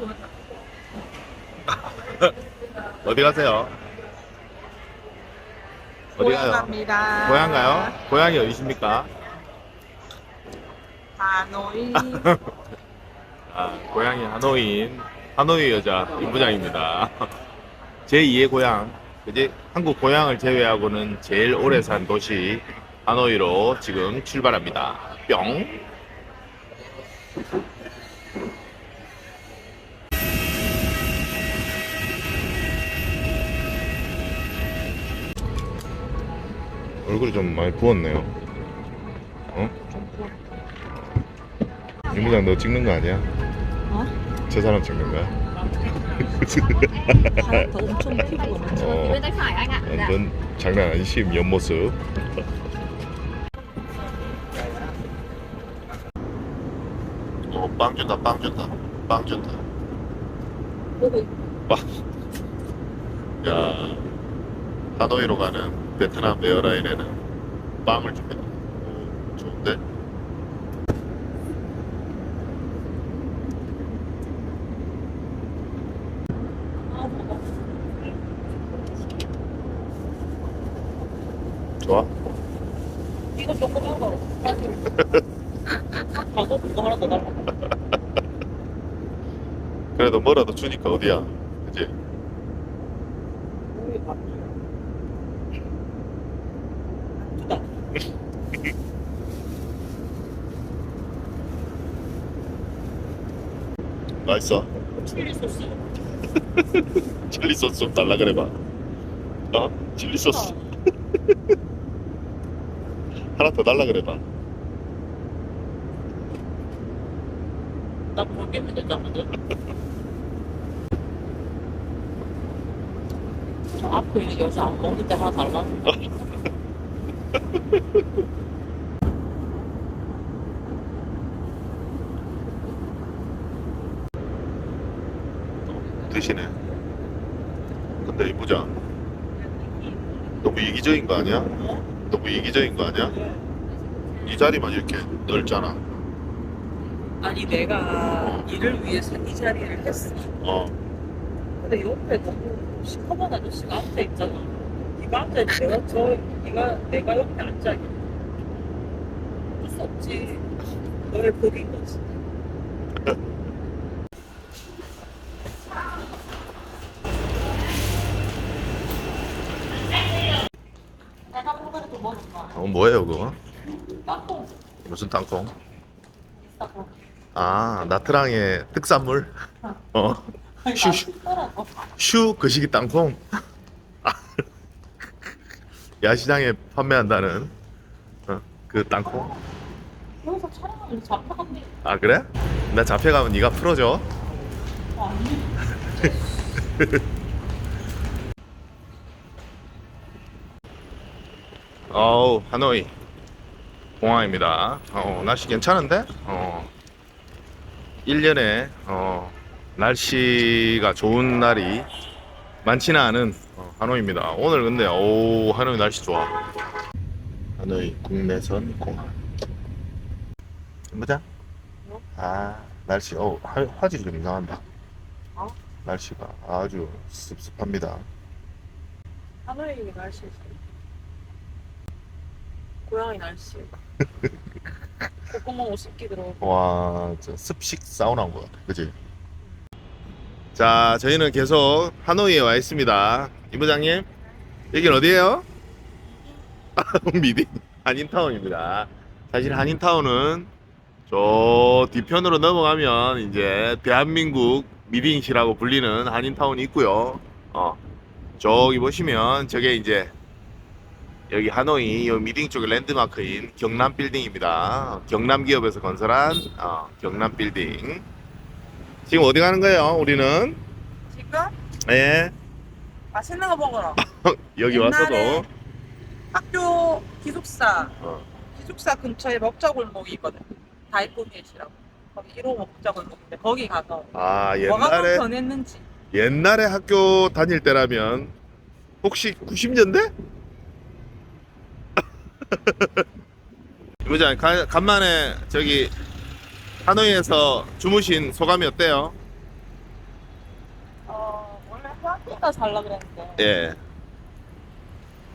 어디 가세요? 어디 고향 가요? 갑니다. 고향 가요? 고향이 어디십니까? 하노이. 아, 고향이 하노이인 하노이 여자 임 부장입니다. 제2의 고향, 그지? 한국 고향을 제외하고는 제일 오래 산 도시 하노이로 지금 출발합니다. 뿅. 얼굴이 좀 많이 부었네요. 어? 임 부장 너 찍는 거 아니야? 어? 저 사람 찍는 거야? 엄청. 어, dạ. 완전 장난 아니시 옆모습. 어, 빵 준다, 빵 준다, 빵 준다. 빵. 야, 하노이로 가는 베트남 에어라인에는 빵을 줍니다. 오, 좋은데? 좋아? 이거 조금 하고. 가고 이거 하나 더 달라. 그래도 뭐라도 주니까 어디야? 그지? 우리 밥 줘요. 주다. 맛있어. 칠리 소스. 칠리 소스 좀 달라 그래봐. 어? 칠리 소스. 하나 더 달라 그래봐. 나 모르겠는데 나거든. 저 앞에 여자 안 먹는데 하나 달라. 드시네. 근데 이 부장 너무 이기적인 거 아니야? 너무 이기적인 거 아니야? 이 자리만 이렇게 넓잖아. 아니 내가 일을 위해서 이 자리를 했어. 어. 근데 옆에 너무 시커먼 아저씨가 앉아 있잖아. 네가 앉아 내가 저 네가 내가 옆에 앉아 있. 어쩔 수 없지. 너의 복인 거지. 내가 먹어도 어 뭐예요 그거? 땅콩 무슨 땅콩? 있다고. 아 나트랑의 특산물? 어. 슈, 슈. 맛있더라고. 슈 거시기 땅콩. 아. 야시장에 판매한다는 어, 그 땅콩. 여기서 촬영하면 잡혀간대. 아 그래? 나 잡혀가면 네가 풀어줘. 아니. 어우 하노이 공항입니다. 어, 날씨 괜찮은데? 어, 1년에 어, 날씨가 좋은 날이 많지는 않은 어, 하노이입니다. 오늘 근데 오 하노이 날씨 좋아. 하노이 국내선 공항. 뭐자? 뭐? 아 날씨 어 화, 화질이 좀 이상한다. 어? 날씨가 아주 습습합니다. 하노이 날씨. 고양이 날씨. 콧구멍 50개 들어오고. 와, 저 습식 사우나인 것 같아. 그지? 자, 저희는 계속 하노이에 와 있습니다. 이 부장님, 여긴 어디예요? 미딩 한인타운입니다. 사실 한인타운은 저 뒤편으로 넘어가면 이제 대한민국 미딩시라고 불리는 한인타운이 있고요. 어, 저기 보시면 저게 이제 여기 하노이 요 미딩 쪽의 랜드마크인 경남 빌딩입니다. 경남 기업에서 건설한 어, 경남 빌딩. 지금 어디 가는 거예요? 우리는 지금 예 맛있는 거 먹으러. 여기 옛날에- 왔어도 학교 기숙사. 어, 기숙사 근처에 먹자골목이 있거든. 다이코니엣이라고. 거기 1호 먹자골목인데 거기 가서 아 뭐가 더 옛날에 변했는지. 옛날에 학교 다닐 때라면 혹시 90년대? 이부장 가- 간만에 저기 하노이에서 주무신 소감이 어때요? 갖다 살라 그랬는데 예.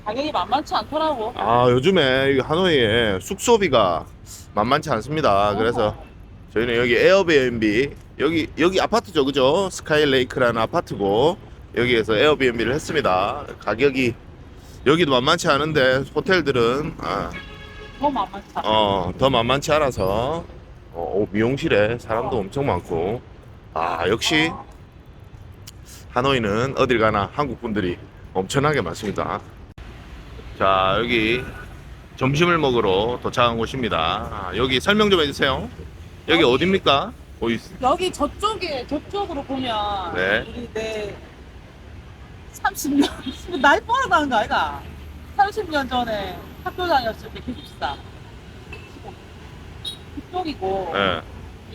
가격이 만만치 않더라고. 아 요즘에 이 하노이에 숙소비가 만만치 않습니다. 그래서 어. 저희는 여기 에어비앤비 여기 여기 아파트죠, 그죠? 스카이레이크라는 아파트고 여기에서 에어비앤비를 했습니다. 가격이 여기도 만만치 않은데 호텔들은 아, 더 만만치 않아. 어, 더 만만치 않아서 어, 미용실에 사람도 엄청 많고 아 역시 하노이는 어딜 가나 한국 분들이 엄청나게 많습니다. 자 여기 점심을 먹으러 도착한 곳입니다. 아, 여기 설명 좀 해주세요. 여기 어딥니까? 보이 여기 저쪽에 저쪽으로 보면 네. 우리 내 30년 나이 뻔하다는 거 아이가? 30년 전에 학교 다녔을 때 기숙사 이쪽이고 예.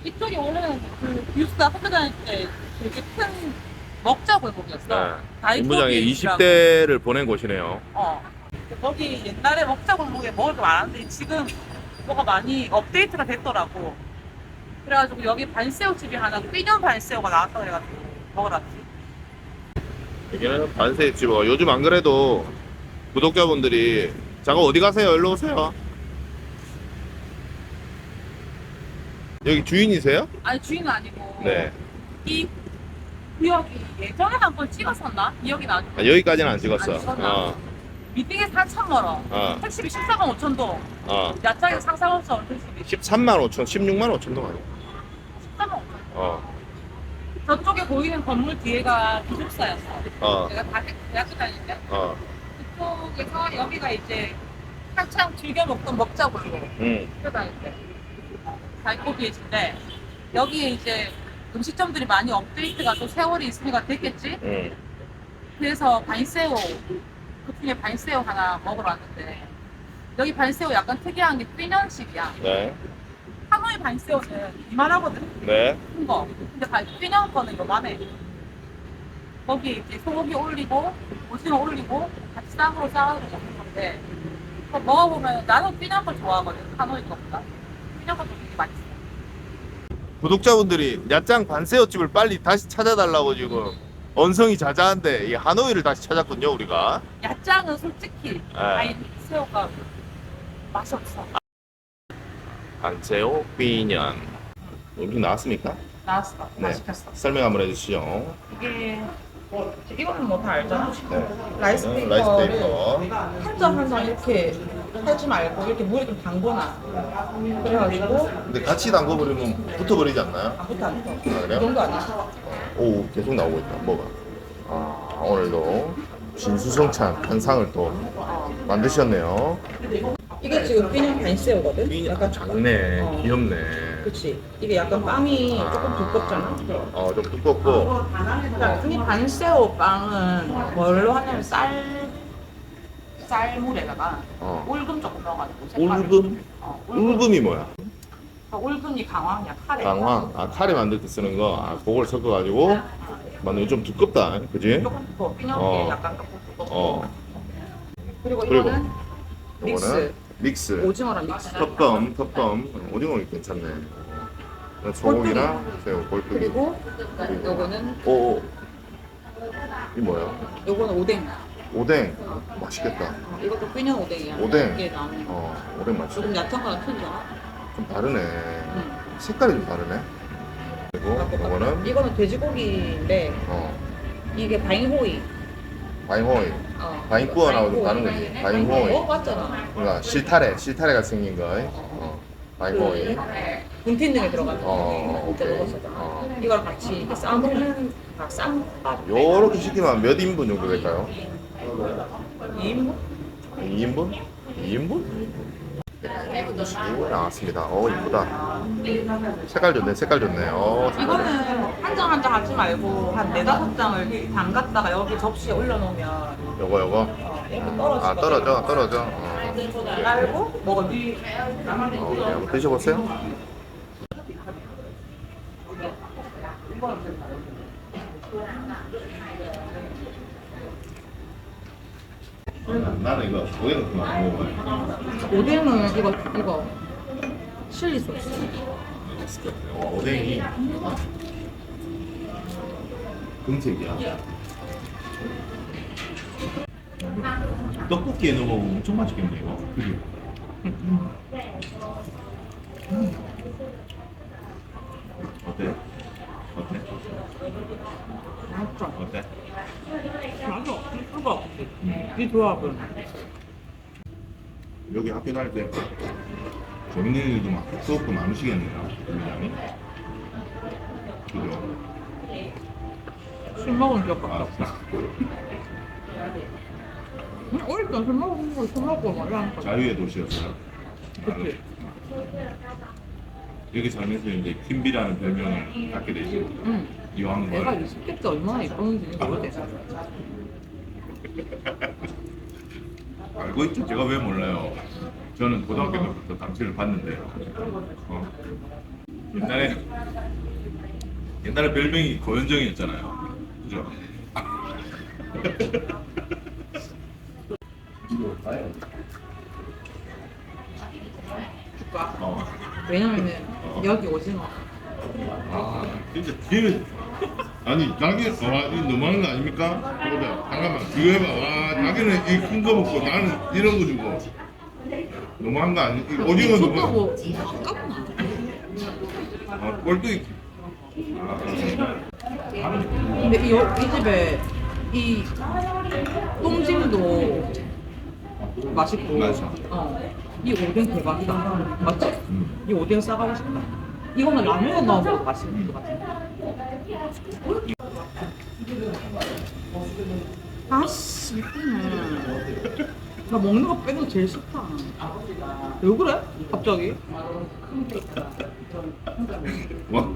이쪽이 원래는 그 기숙사 학교 다닐 때 되게 큰 먹자 골목이었어. 네. 다이코비 임부장이 있더라고. 20대를 보낸 곳이네요. 어. 거기 옛날에 먹자 골목에 먹을 게 많았는데 지금 뭐가 많이 업데이트가 됐더라고. 그래가지고 여기 반새우집이 하나 삐년 반새우가 나왔다 그래가지고 먹으러 왔지. 여기는 반세집이고 요즘 안 그래도 구독자분들이 잠깐 어디 가세요? 일로 오세요. 여기 주인이세요? 아니 주인은 아니고 네. 이 구역이 예전에 한 번 찍었었나? 기억이 나지. 아, 여기까지는 안 찍었어. 안 찍었나? 어, 미팅에 4천 원. 어, 택시비 14만 5천 동. 어. 야장에 상상 없어 택시비 13만 5천, 16만 5천 동안. 14만 5천. 어, 저쪽에 보이는 건물 뒤에가 기숙사였어. 어, 내가 다 대학교 다닐 때. 어. 그쪽에서 여기가 이제 한창 즐겨 먹던 먹자 골목. 응, 학교 다닐 때. 달코비에인데 여기에 이제 음식점들이 많이 업데이트가 또 세월이 있으니까 됐겠지? 응. 그래서 반새우 그 중에 반새우 하나 먹으러 왔는데 여기 반새우 약간 특이한 게 삐년식이야. 네, 반새우는 이만하거든. 네. 큰 거. 근데 반 삐년 거는 요만해. 거기 이제 소고기 올리고 오징어 올리고 같이 쌈으로 싸가지고 먹는 건데 그거 먹어보면 나는 삐년 걸 좋아하거든. 하노이 거보다. 삐년 것도 되게 맛있어. 구독자분들이 야짱 반세어집을 빨리 다시 찾아달라고 지금 언성이 자자한데 이 하노이를 다시 찾았군요 우리가. 야짱은 솔직히 네. 반새우가 맛이 없어. 반세오 삐년. 음식 나왔습니까? 나왔어. 네. 맛있겠어. 설명 한번 해주시죠. 이게 이거는 뭐 다 알잖아. 네. 라이스 네, 페이퍼를 라이스 페이퍼. 한 점 한 점 이렇게 하지 말고 이렇게 물에 좀 담궈놔. 그래가지고 근데 같이 담궈버리면 붙어버리지 않나요? 아무것도 안 써. 아, 이 그래요? 정도 아니야? 오 계속 나오고 있다. 뭐가? 아 오늘도 진수성찬 한 상을 또 만드셨네요. 이게 지금 삐냥 반새우거든? 약간 작네, 어. 귀엽네. 그치. 이게 약간 빵이 조금 두껍잖아. 어 좀 두껍고 그러니까 이 반새우 빵은 뭘로 하냐면 쌀, 쌀물에다가 어. 올금 조금 넣어가지고. 색깔을. 울금? 어, 올금. 울금이 뭐야? 올금이 강황이야, 카레. 강황. 아 카레 만들 때 쓰는 거. 아 그걸 섞어가지고 만들면 좀 두껍다, 그지? 조금 두꺼워. 어. 약간 조금 두껍고. 어. 그리고 그리고 이거는 믹스. 이거는 믹스. 오징어랑 믹스. 텁껌, 텁껌. 오징어 괜찮네. 소고기랑 새우, 골프기. 그리고 요거는 오. 이 뭐야? 요거는 오뎅. 오뎅. 맛있겠다. 이것도 삐냥 오뎅이야. 오뎅. 이게 나오는 거. 어, 오뎅 맛있어. 조금 얕은 거랑 틀리잖아. 좀 다르네. 응. 색깔이 좀 다르네. 그리고 이거는 이거는 돼지고기인데 어, 이게 바잉호이. 바잉호이. 어. 바잉 구워 나오고 다른 거지. 바잉호이. 먹어봤잖아. 그러니까 실타래, 실타래가 생긴 거. 어, 바잉호이. 군틴 등에 들어가는 어, 거. 오케이. 어. 이걸 같이 이렇게 싸먹는 아, 쌈밥. 요렇게 시키면 몇 인분 정도 될까요? 2인분? 2인분? 2인분? 네, 음식이 나왔습니다. 어, 이쁘다. 색깔 좋네, 색깔 좋네. 어, 색깔 좋네. 이거는 한 장 한 장 하지 말고 한 네다섯 장을 담갔다가 여기 접시에 올려놓으면 요거, 요거. 어, 이렇게 떨어지거든. 아, 떨어져, 떨어져. 어. 깔고 먹으면 어, 오케이. 한번 드셔보세요. 나는 이거 오뎅 그만 먹어봐요. 오뎅은 이거 이거 칠리 소스. 와, 오뎅이 금색이야. 떡볶이에 넣어 먹으면 엄청 맛있겠네 이거. 그지? 어때? 어때? 맛있어. 어때? 맛이 없을 수가 없지. 이 조합은. 여기 학교 다닐 때 재밌는 일도 많고 수업도 많으시겠네요. 굉장히. 그죠? 술 먹은 기억 아, 같다. 응, 어릴 땐술 먹은 거, 술 먹고 막 이러니까. 자유의 도시였어요. 그치. 여기 살면서 이제 킴비라는 별명을 갖게 되시고 응. 이왕 내가 걸 20대 때 얼마나 예뻤는지 모르겠어. 알고 있죠? 제가 왜 몰라요? 저는 고등학교 때부터 당신을 봤는데요. 어. 옛날에 옛날에 별명이 고현정이었잖아요. 그죠? 어. 왜냐면은 여기 오징어. 아 진짜 뒤는 아니 자기 와 이거 너무하는 거 아닙니까? 보자 잠깐만 이거 해봐 와 자기는 이 큰 거 먹고 나는 이런 거 주고 너무한 거 아니? 이 오징어 너무 쏟아고 아깝나? 아, 꼴뚜기 근데 이, 여- 이 집에 이 똥찜도 맛있고 맞아. 어. 이 오뎅 대박이다 맞지? 음. 이 오뎅 싸가고 싶다 이거는 라면에 넣어 먹어도 맛있는 것 같아 아씨 예쁘네. 나 먹는 거 빼고 제일 싫다. 왜 그래? 갑자기? 와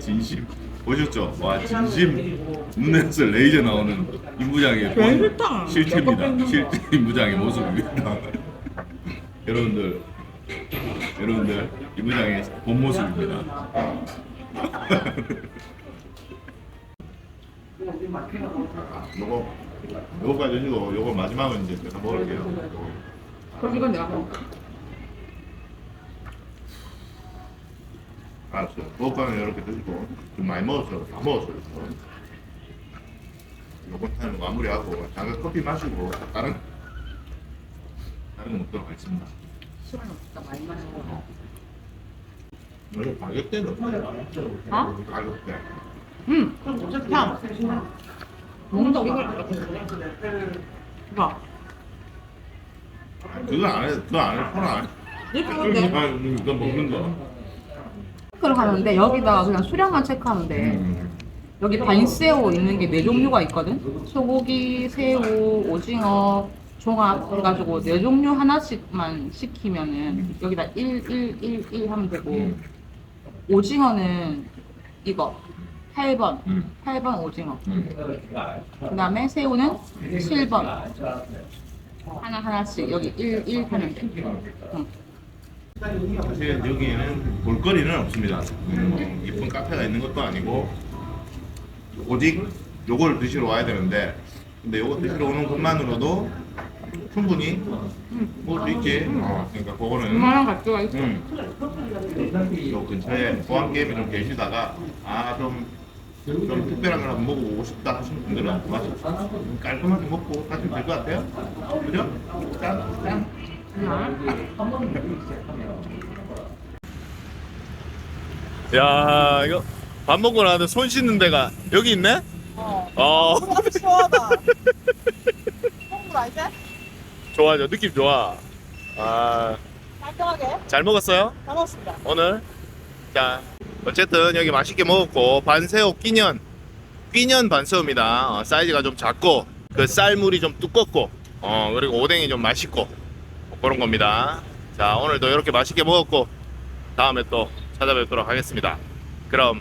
진심. 보셨죠? 와 진심. 눈에서 레이저 나오는 임부장의 제일 본 싫다. 실체입니다. 실제 임부장의 모습입니다. 여러분들. 여러분들 임부장의 본 모습입니다 아, 요거 요거까지 해주고 요거 마지막은 이제 제가 먹을게요 그럼 이건 내가 먹을게 알았어요. 먹방은 이렇게 드시고 좀 많이 먹었어요. 다 먹었어요. 요번 타임 마무리하고 잠깐 커피 마시고 다른 다른 거 먹도록 하겠습니다. 시간 없다 많이 마시고 여기 가격대는 어? 가격대. 응, 좋다. 먹는다 이걸. 봐. 그거 안 해, 그거 안 해. 이렇게 하는데 그거 먹는 거. 체크를 하는데 여기다가 그냥 수량만 체크하는데 음. 여기 반새우 있는 게 네 종류가 있거든 소고기, 새우, 오징어, 종합 해가지고 네 종류 하나씩만 시키면은 여기다 1, 1, 1, 1 하면 되고 음. 오징어는 이거 8번 음. 8번 오징어 음. 그 다음에 새우는 7번 하나 하나씩 여기 1, 1 하면 돼 응. 사실 여기에는 볼거리는 없습니다. 음, 뭐 이쁜 카페가 있는 것도 아니고 오직 요걸 드시러 와야 되는데 근데 요거 드시러 오는 것만으로도 충분히 먹을 수 있지. 어, 그러니까 그거는 얼마나 가치가 있어 음. 요 근처에 보안 게임에 좀 계시다가 아좀 좀 특별한 걸 한번 먹어보고 싶다 하시는 분들은 맞아 깔끔하게 먹고 가시면 될 것 같아요. 그죠? 짠. 짠. 야 이거 밥 먹고 나는데 손 씻는 데가 여기 있네? 어. 어 아주 시원하다. 홍물 알지? 좋아져 느낌 좋아. 아. 잘 깔끔하게? 먹었어요? 잘 먹었습니다. 오늘? 자 어쨌든 여기 맛있게 먹었고 반새우 끼년 끼년 반새우입니다. 어, 사이즈가 좀 작고 그 쌀물이 좀 두껍고 어 그리고 오뎅이 좀 맛있고 뭐 그런 겁니다. 자 오늘도 이렇게 맛있게 먹었고 다음에 또 찾아뵙도록 하겠습니다. 그럼